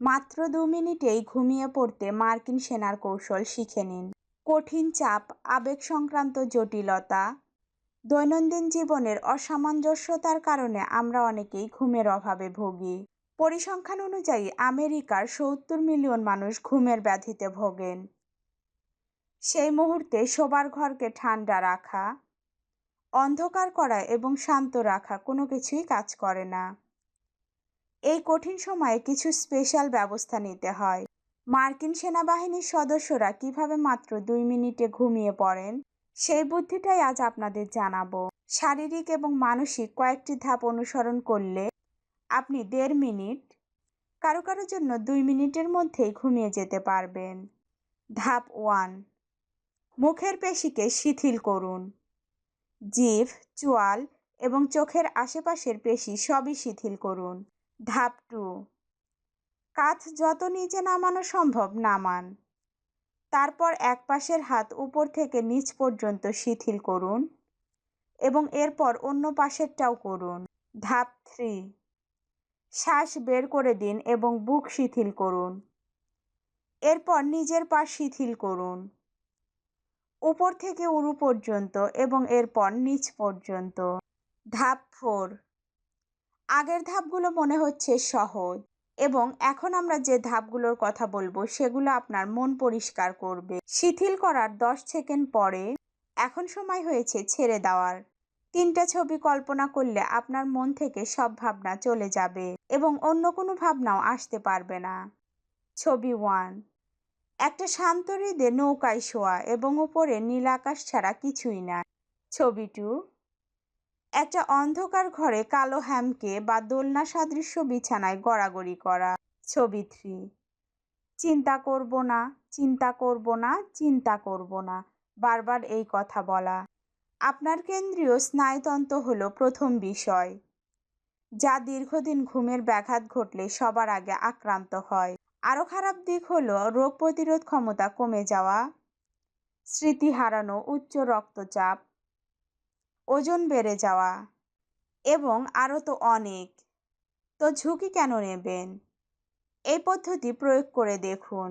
মাত্র দু মিনিটেই ঘুমিয়ে পড়তে মার্কিন সেনার কৌশল শিখে নিন। কঠিন চাপ, আবেগ সংক্রান্ত জটিলতা, দৈনন্দিন জীবনের অসামঞ্জস্যতার কারণে আমরা অনেকেই ঘুমের অভাবে ভুগি। পরিসংখ্যান অনুযায়ী আমেরিকার সত্তর মিলিয়ন মানুষ ঘুমের ব্যাধিতে ভোগেন। সেই মুহূর্তে শোবার ঘরকে ঠান্ডা রাখা, অন্ধকার করা এবং শান্ত রাখা কোনো কিছুই কাজ করে না। এই কঠিন সময়ে কিছু স্পেশাল ব্যবস্থা নিতে হয়। মার্কিন সেনাবাহিনীর সদস্যরা কীভাবে মাত্র দুই মিনিটে ঘুমিয়ে পড়েন, সেই বুদ্ধিটাই আজ আপনাদের জানাব। শারীরিক এবং মানসিক কয়েকটি ধাপ অনুসরণ করলে আপনি দেড় মিনিট কারও কারোর জন্য দুই মিনিটের মধ্যেই ঘুমিয়ে যেতে পারবেন। ধাপ ওয়ান, মুখের পেশিকে শিথিল করুন। জিভ, চোয়াল এবং চোখের আশেপাশের পেশি সবই শিথিল করুন। ধাপ টু কাঁধ যত নিচে নামানো সম্ভব নামান। তারপর এক পাশের হাত উপর থেকে নিচ পর্যন্ত শিথিল করুন এবং এরপর অন্য পাশেরটাও করুন। ধাপ থ্রি, শ্বাস বের করে দিন এবং বুক শিথিল করুন। এরপর নিজের পা শিথিল করুন। উপর থেকে উরু পর্যন্ত এবং এরপর নিচ পর্যন্ত। ধাপ ফোর আগের ধাপগুলো মনে হচ্ছে সহজ এবং এখন আমরা যে ধাপগুলোর কথা বলব সেগুলো আপনার মন পরিষ্কার করবে। শিথিল করার দশ সেকেন্ড পরে এখন সময় হয়েছে ছেড়ে দেওয়ার। তিনটা ছবি কল্পনা করলে আপনার মন থেকে সব ভাবনা চলে যাবে এবং অন্য কোনো ভাবনাও আসতে পারবে না। ছবি ওয়ান, একটা শান্ত হৃদে নৌকায় শোয়া এবং উপরে নীল আকাশ ছাড়া কিছুই না ছবি টু একটা অন্ধকার ঘরে কালো হ্যামকে বা দোলনা সাদৃশ্য বিছানায় গড়াগড়ি করা। ছবি থ্রি। চিন্তা করব না, চিন্তা করব না, চিন্তা করব না, বারবার এই কথা বলা। আপনার কেন্দ্রীয় স্নায়ুতন্ত্র হলো প্রথম বিষয়, যা দীর্ঘদিন ঘুমের ব্যাঘাত ঘটলে সবার আগে আক্রান্ত হয়। আরও খারাপ দিক হলো রোগ প্রতিরোধ ক্ষমতা কমে যাওয়া, স্মৃতি হারানো, উচ্চ রক্তচাপ ওজন বেড়ে যাওয়া এবং আরও তো অনেক। তো ঝুঁকি কেন নেবেন? এই পদ্ধতি প্রয়োগ করে দেখুন।